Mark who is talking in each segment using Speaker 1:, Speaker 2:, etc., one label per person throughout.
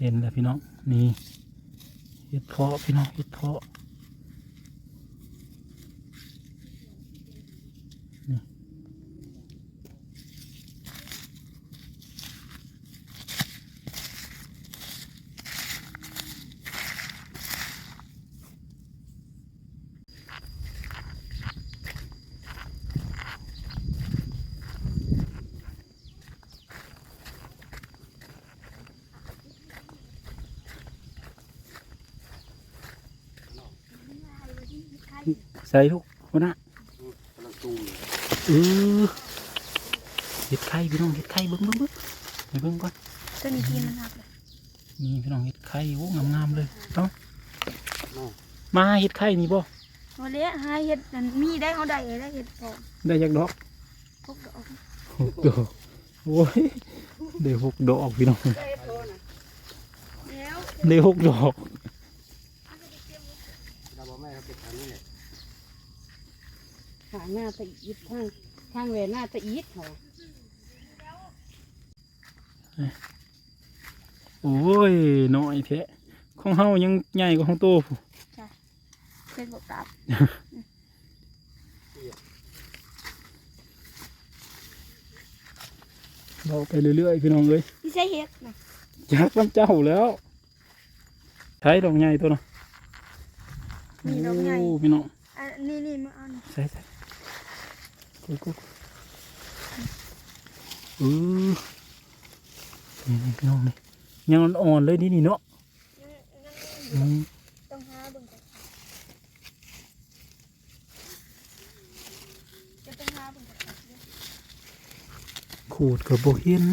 Speaker 1: เห็นแล้วพี่น้องนี่เห็ดเพาะพี่น้องเห็ดเพาะ ใส่ลูกคนน่ะ
Speaker 2: กำลังตูม
Speaker 1: เออเห็ดไข่พี่น้องเห็ดไข่เบิ้งเบิ้งเบิ้งไปเบิ้งก่อน
Speaker 3: ตัวนี้กินมันครับเลย
Speaker 1: นี่พี่น้องเห็ดไข่โอ้งามๆเลยเอ้า
Speaker 2: น้อง
Speaker 1: มาเห็ดไข่นี่บ่
Speaker 3: วันนี้หาเห็ดนั่นมีได้เขาได้ได้เห็ดพอ
Speaker 1: ได้จากดอก
Speaker 3: พวกดอก
Speaker 1: หกดอกโอ้ยได้หกดอกพี่น้อง
Speaker 3: ได้พอนะแล้ว
Speaker 1: ได้หกดอก
Speaker 2: เราบอกแม่เขาเก็บทางนี้แหละ
Speaker 4: ข้างหน้าตะอีดข้างข้างแหวนหน้าตะอีดเหรอ
Speaker 1: โอ้ยน้อยแท้ของเฮายังใหญ่กว่าของโตผู้
Speaker 3: เป็นบกตับ
Speaker 1: เราไปเรื่อยๆพี่น้องเอ้ย
Speaker 3: ที่ใช่เห็ดนะ
Speaker 1: จากน้ำเจ้าแล้ว ใช้ดอกใหญ่ตัวเนาะ
Speaker 3: มีดอกใหญ่
Speaker 1: โพี่น้อง
Speaker 3: อันนี้นี่มาเอัน
Speaker 1: ใส่ใส่ กุ๊กกุ๊กเออนี่นี่พี่น้องนี่ยังอ่อนๆเลยนี่นี่เนาะอืม
Speaker 3: ต้องหาเบิ่งก่อนจะต้องหาเบิ่งก่อนครับ
Speaker 1: ขูดกับโบเห็น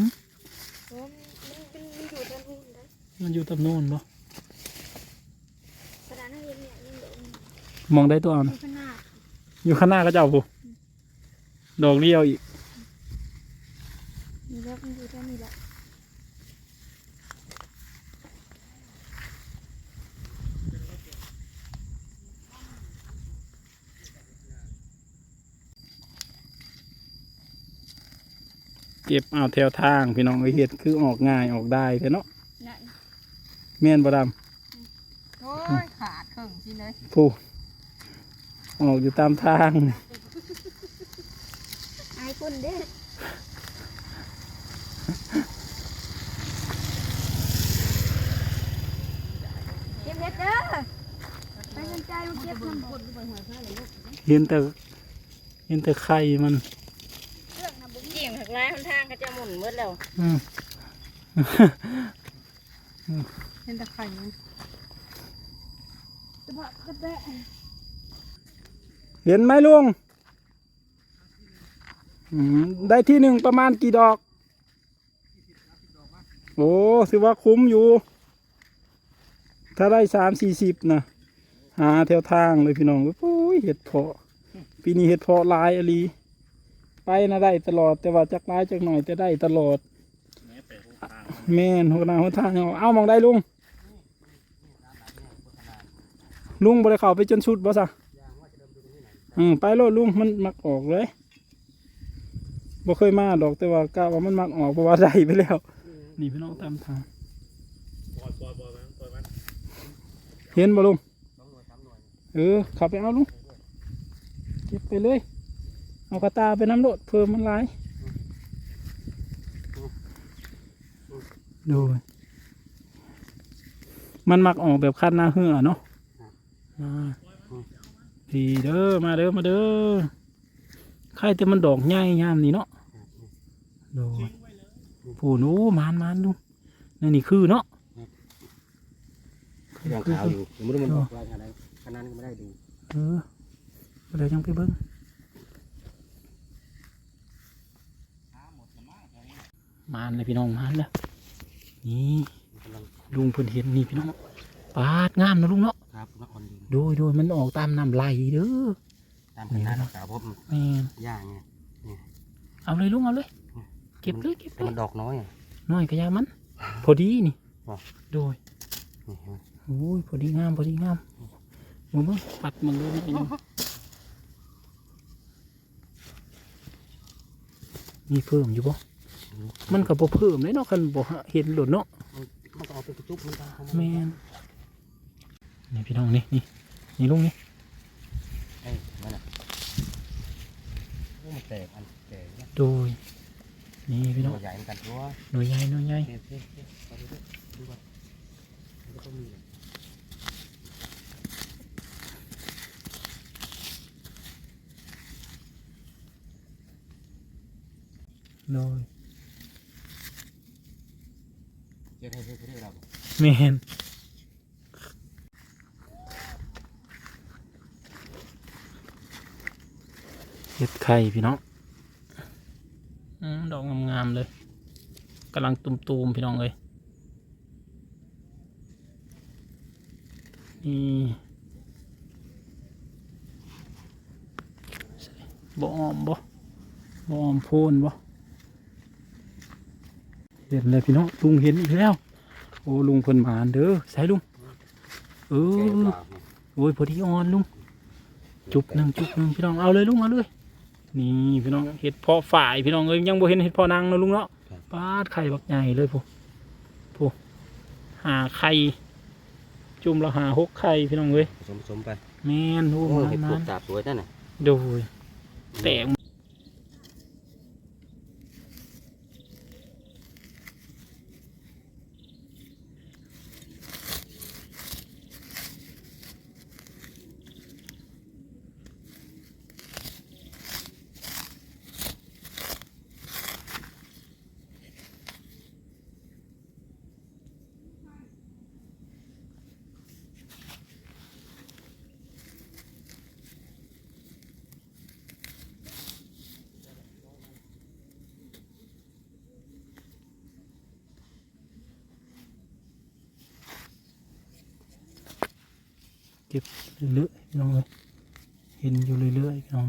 Speaker 3: โอ้มันมันมันอยู่ด้านนู้นนะ
Speaker 1: มันอยู่ตำโน่นบ่
Speaker 3: กระดานนักเรียนเนี่ยยังเด็ก
Speaker 1: มองได้ตัวเอา
Speaker 3: อ
Speaker 1: นะ
Speaker 3: ยู่ข้างหน้า
Speaker 1: อยู่ข้างหน้าก็เจ้าผู้ ดอกเดียวอีก
Speaker 3: มีแล้วมันอยู่ด้านนี้แหละ
Speaker 1: เก็บเอาแถวทางพี่น้องเอ้ยเห็ดคือออกง่ายออกได้แต่เนาะ
Speaker 3: นั่น
Speaker 1: แม่นบ่ด
Speaker 4: โอ้ยขาดครึ่งสิเลยำ
Speaker 1: ผู้ออกอยู่ตามทาง
Speaker 3: อาย คนเด้เก็บเห็ดเด้อไปสนใจมาเก็บมันบ่
Speaker 1: เห็นแต่เห็นแต่ไข่มัน
Speaker 3: เรื่องนะบุ้ง
Speaker 4: เกี่ยงหักไม้หนทางก็จะหมุนหมดแล้ว
Speaker 1: อืม
Speaker 4: เป็นตะไคร่มัน
Speaker 3: จะบอกกระแตะ
Speaker 1: เห็นไหมลุงอืม ได้ที่หนึ่งประมาณกี่ดอก โอ้ถือว่าคุ้มอยู่ ถ้าได้สามสี่สิบนะหาแถวทางเลยพี่น้องโอ้ยเห็ดเพาะปีนี้เห็ดเพาะลายอลีไปนะได้ตลอด แต่ว่าจักร้ายจักหน่อยแต่ได้ตลอดแม่นหัวหน้าหัวทางเอาเอามองได้ลุง ลุงบริเข้าไปจนชุดบ่ซะอืมไปโลดลุงมันมักออกเลย บ่เคยมาดอกแต่ว่ากะว่ามันมักออกเพราะว่าได้ไปแล้วนี่พี่น้องตามทางเห็นบ่ลุงเออขับไปเอาลุงเก็บไปเลยเอากระตาไปน้ำโดดเพิ่มมันหลายดูมันมักออกแบบคันหน้าเหือเนาะมาดีเด้อมาเด้อมาเด้อใครแต่มันดอกใหญ่ยามนี้เนาะ ดูผู้หนูมานมานดูนี่นี่คือเนาะ
Speaker 2: ยังขาวอยู่สมมติว่ามันออกลายขนาดนั้นขนาดนั้นก็ไม่ได้ดู
Speaker 1: เออเดี๋ยวจังไปเบิ้งมานเลยพี่น้องมานเลยนี่
Speaker 2: มันกำลัง
Speaker 1: ลุงเพิ่นเห็นนี่พี่น้องปาดงามนะลุงเนาะ
Speaker 2: ครับมันอ่อนอยู่
Speaker 1: โดยโดยมันออกตามน้ำไหลเด้อ
Speaker 2: ตามขนาดขาวเพราะมัน
Speaker 1: แม่น
Speaker 2: หญ้าไง
Speaker 1: เอาเลยลุงเอาเลยเก็บเลยเก็บ
Speaker 2: แต่
Speaker 1: เล
Speaker 2: มัน
Speaker 1: ย
Speaker 2: ดอกน้อยอะ
Speaker 1: น้อยกระยามัน พอดีนี่
Speaker 2: ว่ะ
Speaker 1: โดย
Speaker 2: นี่เห็นไหม
Speaker 1: โอ้ยพอดีงามพอดีงามมึงเบิ่งปัดมันเลยนี่ยังมีเพิ่มอยู่บ่มันก็บ่เพิ่มเลยเนาะคันบ่เห็นหล่นเนาะ
Speaker 2: มันมันก็ออกเป็นกระจุกมันก็เข้าา
Speaker 1: แม่นนี่พี่น้องนี่นี่นี่ลุงนี่
Speaker 2: เอ้ยมันอะโอ้มันแตกอันแตกเนี่ย
Speaker 1: โดย นี่พี่น้อง
Speaker 2: ตัวใหญ่เหมือนกันตัว
Speaker 1: หน่วยใหญ่หน่วยใหญ่
Speaker 2: เท่เท่เท่ไปดูดิดูก่อนมันก็ต้องมีเลย
Speaker 1: โดย
Speaker 2: เจ๊ให้เท่เท่เรา
Speaker 1: แม่นเห็ดไข่พี่น้องอืม ดอกงามๆเลยกำลังตุมๆพี่น้องเลยนี่ใส่บ่ออมบ่บ่ออมโพนบ่เห็นเลยพี่น้องลุงเห็นอีกแล้ว โอ้ลุงเพิ่นมาเด้อใส่ลุงเอ
Speaker 2: แกง
Speaker 1: อ
Speaker 2: เปล่า
Speaker 1: โอ้ยพอดีอ่อนลุงจุบหนึ่งจุบหนึ่งพี่น้องเอาเลยลุงเอาเลย นี่พี่น้องเห็ดเพาะฝ่ายพี่น้องเอ้ยยังบ่เห็นเห็ดเพาะนางเนาะลุงเนาะปาดไข่บักใหญ่เลยพูพูหาไข่จุ่มแล้วหาหกไข่พี่น้องเอ้ย
Speaker 2: ผสมผสมไป
Speaker 1: แม่นโอ้
Speaker 2: โอ้
Speaker 1: มา
Speaker 2: เห็ด
Speaker 1: มา
Speaker 2: พวกตาบสวยนั่นน่ะ
Speaker 1: ดูแตก ก็บเรื่อยๆน้องเอ้ยเห็นอยู่เรื่อยๆน้อง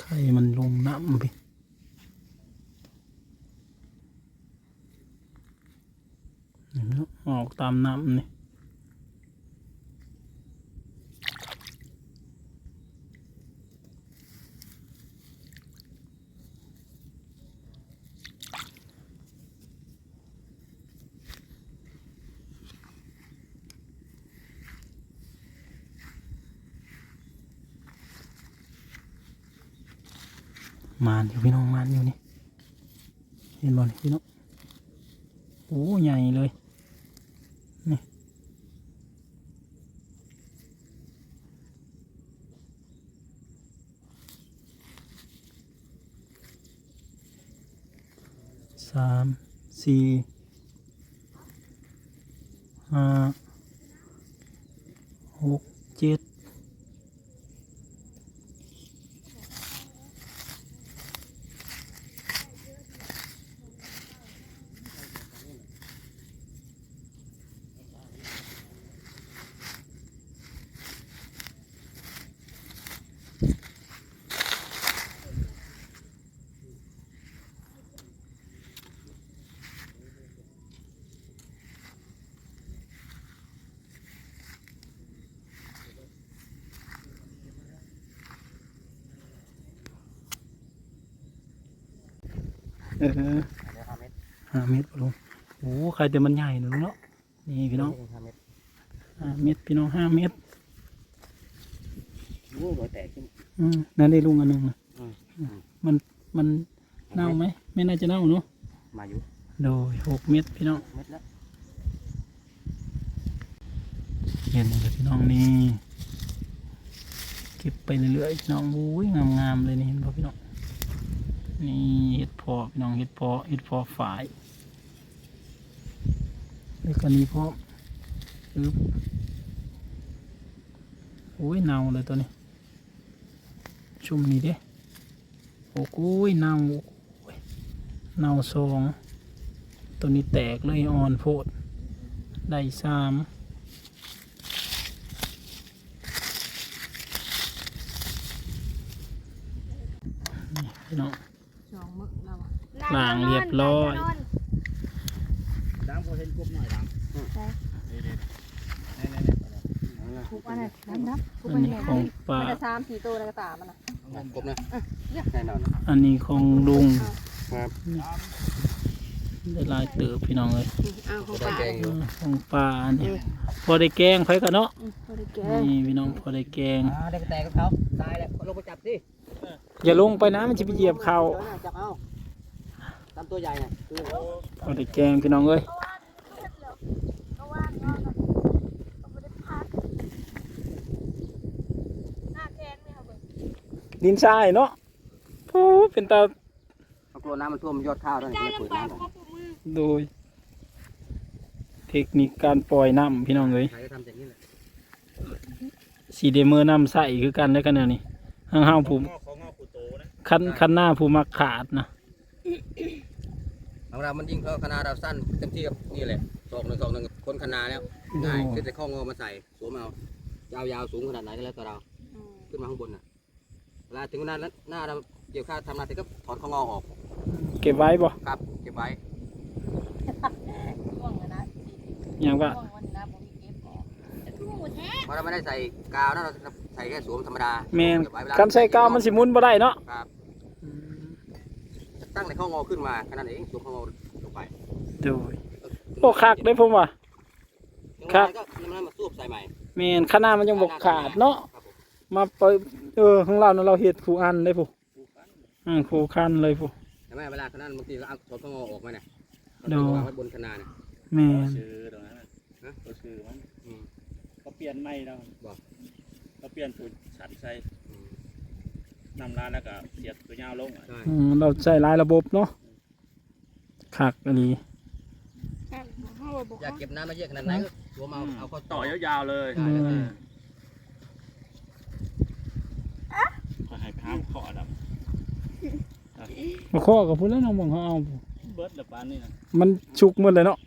Speaker 1: ไข่มันลงน้ำไหมเนาะออกตามน้ำนี่ มานอยู่พี่น้องมานอยู่นี่เห็นบอลพี่น้องโอ้ใหญ่เลยนี่สามสี่ห้าหกเจ็ด เออ
Speaker 2: เดี๋ยวห้าเม็ด
Speaker 1: ห้าเมตรปะลุงโอ้ใครแต่มันใหญ่นะลุงเนาะนี่พี่น้อง
Speaker 2: ห้าเม็ด
Speaker 1: ห้าเมตรพี่น้องห้าเมตร
Speaker 2: โอ้หัวแตกขึ้น
Speaker 1: อืมนั่นได้ลุงอันหนึ่งนะ
Speaker 2: อืม
Speaker 1: มันมันเน่าไหมไม่น่าจะเน่าเนาะ
Speaker 2: มาอยู่
Speaker 1: โดยหกเมตรพี่น้อง
Speaker 2: เม็ดแล้ว
Speaker 1: เห็นเลยพี่น้องนี่เก็บไปเรื่อยๆพี่น้องโอ้ยงามๆเลยนี่เห็นป่ะพี่น้อง นี่เห็ดพอพี่น้องเห็ดพอเห็ดพอฝายแล้วก็นี้พออึ๊บโอ้ยเน่าเลยตัวนี้ชุ่มนี่เด้โอ้โหยเน่าเน่าสองตัวนี้แตกเลยอ่อนโพดได้สามนี่พี่น้อง
Speaker 4: สองมึกเราอะ
Speaker 1: ล้างเรียบร้อย
Speaker 2: ดามโบเห็นกบหน่อยดามนี่นี่นี่นี่
Speaker 3: ถูกอันไหนน้ำนับถูก
Speaker 1: อั
Speaker 3: อั
Speaker 1: น
Speaker 3: น
Speaker 1: นี้
Speaker 3: ไหน
Speaker 1: ของป่า
Speaker 4: มันจะสามสี่ตัวในกระตามันนะ
Speaker 2: เอกบนะแน่นอน
Speaker 1: อันนี้ของลุง
Speaker 2: ครับ
Speaker 1: ได้หลายเติบพี่น้องเลย
Speaker 4: เอาของ
Speaker 2: ได้
Speaker 4: ป่า
Speaker 2: แกงอยู่
Speaker 1: ของป่าอันนี้พอได้แกงไผกันเนาะ
Speaker 4: บริแกง
Speaker 1: นี่พี่น้องพอได้แกง
Speaker 2: อ่าได้กระแตกับเขาตายแล้วลงไปจับสิ
Speaker 1: อย่าลงไปนะมันจะไปเหยียบเขา
Speaker 2: ดี๋ยวนะจับเอา ตามตัวใหญ่น่ะคือ
Speaker 1: พอได้แกงพี่น้องเอ้ย
Speaker 3: เพราะว่าเนาะเราไม่ได้พักหน้าแกนไม่เอาเบิ่ง
Speaker 1: ดินทรายเนาะโอ้เป็นตา
Speaker 2: เอากลัวน้ำมันท่วมยอดข้าวด้วย
Speaker 3: ใจ
Speaker 2: ไม่เปิด
Speaker 3: ลำบาก
Speaker 2: น้ำ
Speaker 3: เพราะปูมือ
Speaker 1: โดย เทคนิคการปล่อยน้ำพี่น้องเอ้ย
Speaker 2: ใครก็ทำอย่างนี้แหละ
Speaker 1: สีเดเมอร์น้ำใสคือกันได้อกันแนวนี้ห้างห้าวผู้คันคันหน้าผู้มักขาดนะ
Speaker 2: ของเรามันยิ่งเพราะคณะเราสั้นเต็มที่กับนี่แหละสองหนึ่งสองหนึ่งคนคณะแล้วง่ายคือแต่ข้องอมาใส่สวมเอายาวๆสูงขนาดไหนก็แล้วแต่เรา ขึ้นมาข้างบนน่ะเวลาถึงหน้าหน้าเราเกี่ยวข้าวทำนาเสร็จก็ถอนข้องอออก
Speaker 1: เก็บไว้บ่
Speaker 2: ครับ เก็บไว้
Speaker 4: ช่วงนะ
Speaker 1: อย่างว่า
Speaker 4: ช่วงวันนะผมมีเก็บออก
Speaker 3: ปูแท้
Speaker 2: เพราะเราไม่ได้ใส่กาวนะเราใส่แค่สวมธรรมดา
Speaker 1: แมน
Speaker 2: เก็บไว้เวล
Speaker 1: กันใส่กาวมันสิหมุนบ่ได้เนาะ
Speaker 2: ครับ ตั้งในข้องอขึ้นมาแค่นั้นเองสวมข้องอลงไป
Speaker 1: โดยโอ้คักได้อผมว่าครับ
Speaker 2: ก็น้ำมันมาสูบใส่ใหม่
Speaker 1: แมนขนาดมันยังบกขาดเนาะ
Speaker 2: ครับผม
Speaker 1: มาเปิดเออของเราเนาะเราเห็ดผูอันได้ผู้อ่าผูคันเลยผู้
Speaker 2: แต่ไม่เวลาขนาดบางทีเราเอาถอนข้องอออกมาเนี่ย
Speaker 1: ดู
Speaker 2: เราวางไว้บนคณะเนี่ย
Speaker 1: แมน
Speaker 5: ชื่อตรงนั้นน่ะ
Speaker 2: ฮะ
Speaker 5: ตัวชื่อมัน
Speaker 2: อืม
Speaker 5: ก็เปลี่ยนไม่แล้ว
Speaker 2: บอก
Speaker 5: ก็เปลี่ยนสูตรฉันใส่
Speaker 2: อืม
Speaker 5: นำร้านแล้วก็เสียบตัวยาวลงอะ
Speaker 2: ใช่
Speaker 1: อืมเราใช้หลายระบบเนาะคักอันนี้
Speaker 3: เอาบอก
Speaker 2: อยากเก็บน้ำมาเยอะขนาดไหนก็สวมเอาเอาเข้า
Speaker 5: ต่อยาวๆเลย
Speaker 2: ใช่แล้วแต่
Speaker 5: ก็ให้ข้ามขอดับ
Speaker 1: มาข้อกับพูดแล้วน้องมองเขาเอา
Speaker 5: เบิร์ดละปานนี่นะ
Speaker 1: มันชุกหมดเลยเนาะ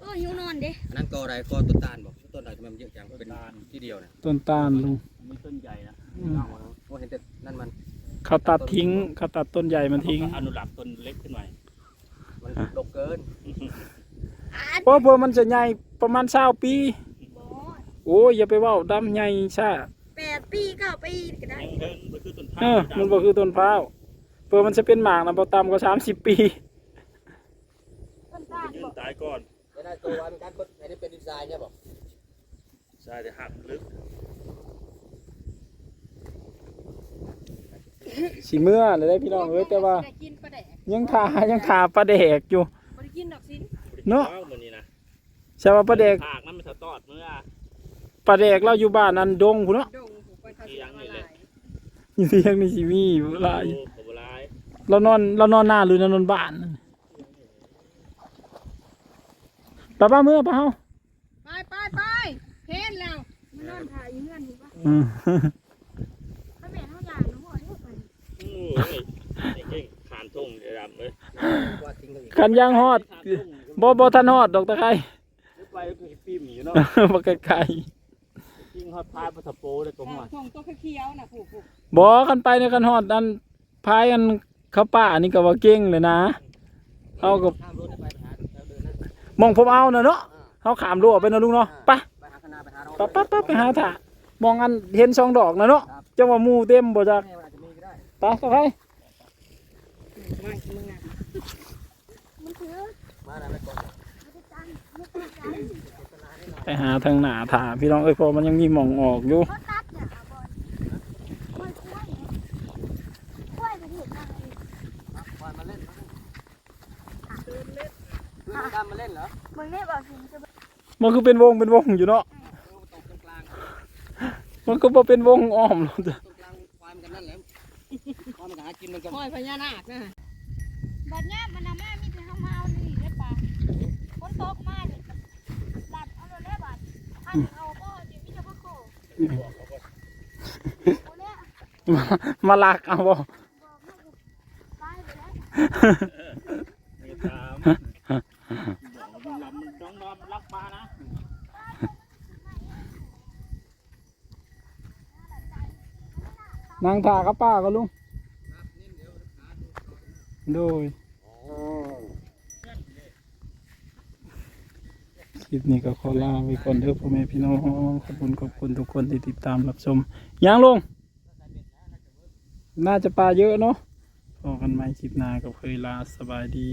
Speaker 3: เออหิวนอนเด้
Speaker 2: อันนั้นกออะไรกอต้นตาลบอกต้นอะไรทำไมมันเยอะจังเป็นที่เดียวเนี่ย
Speaker 1: ต้นตาลลุง
Speaker 5: มีต้นใหญ่นะ
Speaker 1: อืม
Speaker 2: โอ้เห็นแต่นั่นมัน
Speaker 1: เขาตัดทิ้งเขาตัดต้นใหญ่มันทิ้ง
Speaker 5: เขาก็อนุรักษ์ต้นเล็กขึ้นหน่อย
Speaker 2: มันดกเกิน
Speaker 1: เพราะเพื่อมันจะใหญ่ประมาณเช้าปี
Speaker 3: บอ
Speaker 1: โอ้ยอย่าไปเว่าดำใหญ่ซ่า
Speaker 3: แปดปีเก้าปีก็ได้
Speaker 5: เพิ่งๆมันคือต้น
Speaker 1: เอ
Speaker 5: ข้าว
Speaker 1: อมันบ่คือต้นพร้าวเพื่อมันจะเป็นหมากนะบ่ต่ำกว่าสามสิบปี
Speaker 3: ต้นตาล
Speaker 5: ยื
Speaker 3: บ
Speaker 5: น
Speaker 3: อก
Speaker 5: ตายก่อน
Speaker 2: จะได้ตัวไว้เป็นการคนอันนี้เป็นดีไซน์ใช่บอก
Speaker 5: ใช่แต่หักลึก
Speaker 1: สีเมื่อเลยได้พี่น้องเอ้ยแต่ว่า
Speaker 4: ได้กินปลาแดก
Speaker 1: ยังขายังขาปลาแดกอยู่
Speaker 4: บริกินดอกสิน
Speaker 1: เนาะ
Speaker 5: มือนี้นะ
Speaker 1: ใช่ว่าปลาแดก
Speaker 5: ผากนั้นมันสะตอดเมื่อ
Speaker 1: ปลาแดกเราอยู่บ้านนันดงพุ่นเนาะ
Speaker 4: ดงผูกไปเขาเสียมาหลาย
Speaker 1: อยู่เที่ยงนี่สิมีอยู่หลาย
Speaker 5: โอ้ขบลาย
Speaker 1: เรานอนเรานอนหน้าหรือนอนบ้านนั่นป้าป้าเมื่อป้าเฮา
Speaker 4: ไปไปไปเห็นแล้ว
Speaker 3: มันนอนถ่ายอยู่เงื่อนถูกปะ
Speaker 1: อืม
Speaker 3: ถ้าแม่เขาอยากหนูบอกให้ไป
Speaker 5: โอ้ยไอ้เก่งขานทุ่งเดี๋ยว ดำเลย
Speaker 2: ว่าทิ้งกันอีก
Speaker 1: กันย่างฮอด
Speaker 5: ขานทุ่ง
Speaker 1: บ่บ่ทันฮอดดอกตะไคร้
Speaker 5: นึกไปก็คือปีหมีอยู่เนาะ
Speaker 1: บ่ไกล
Speaker 5: ยิงฮอดพายปะทะโปได้ก็มา
Speaker 4: ส่งตัวเขียวๆน่ะผูกผูก
Speaker 1: ๆบ่กันไปในกันฮอดอันพายอันเขาป่านี่ก็ว่าเก่งเลยนะเอากับ
Speaker 2: ข้ามรถไปไปหาเราเดินนะ
Speaker 1: มองผมเอาน่ะเนาะ
Speaker 2: อ่า
Speaker 1: เฮาขามรั้วไปเนาะลุงเนาะไป
Speaker 2: ไปหาคณะไปหาเรา
Speaker 1: ไปไปไปไปหาถ่ามองอันเห็นสองดอกนะเนาะจังว่าหมู่เต็มบ่จัก
Speaker 2: แม่มันอาจจะมีก็ได้
Speaker 1: ไป ไปหาทางหนาถ่าพี่น้องเอ้ยพอมันยังมีหมองออกอยู่
Speaker 3: เขาตัดเนี่ยเอาบอลกล้วยกล้วยเนี่ยกล้วยมันเห็นอะไร
Speaker 2: ปล่อยมาเล่นเล่นเล่นดำมาเล่นเหรอ
Speaker 3: มึงเนี่ยบอกถึงจะ
Speaker 1: มันคือเป็นวงเป็นวงอยู่เนาะ
Speaker 2: มันก็
Speaker 1: บ่เป็นวงอ้อมหรอกจ้ะ
Speaker 2: ความกันนั่นแหละควายมันหากินมันกัน
Speaker 4: ห้อยพญานาคนะ
Speaker 3: บัดเนี้ยมันเอามามีแต่เขามาเอานี่ได้ปะฝน ตกมาเนี่ยหลับเอาเลยได้บัดถ้าถึงเอาก็เดี๋ยวมีจะมาโคโอ้เนี่ย
Speaker 1: มามาลักเอาบ่
Speaker 3: บอกให้กูตายไปแล้ว
Speaker 5: ม่ตามบอกลำน้องนอนรักปลานะ
Speaker 1: นางถากับป้าก็ลุง โดยค ลิปนี้ก็ขอลาไปก่อนเด้อพ่อแม่พี่น้องขอบคุณขอบคุณทุกคนที่ติดตามรับชมยางลง น่าจะปลาเยอะเนาะพอกันไหมคลิปหน้ากับเคยลาสบายดี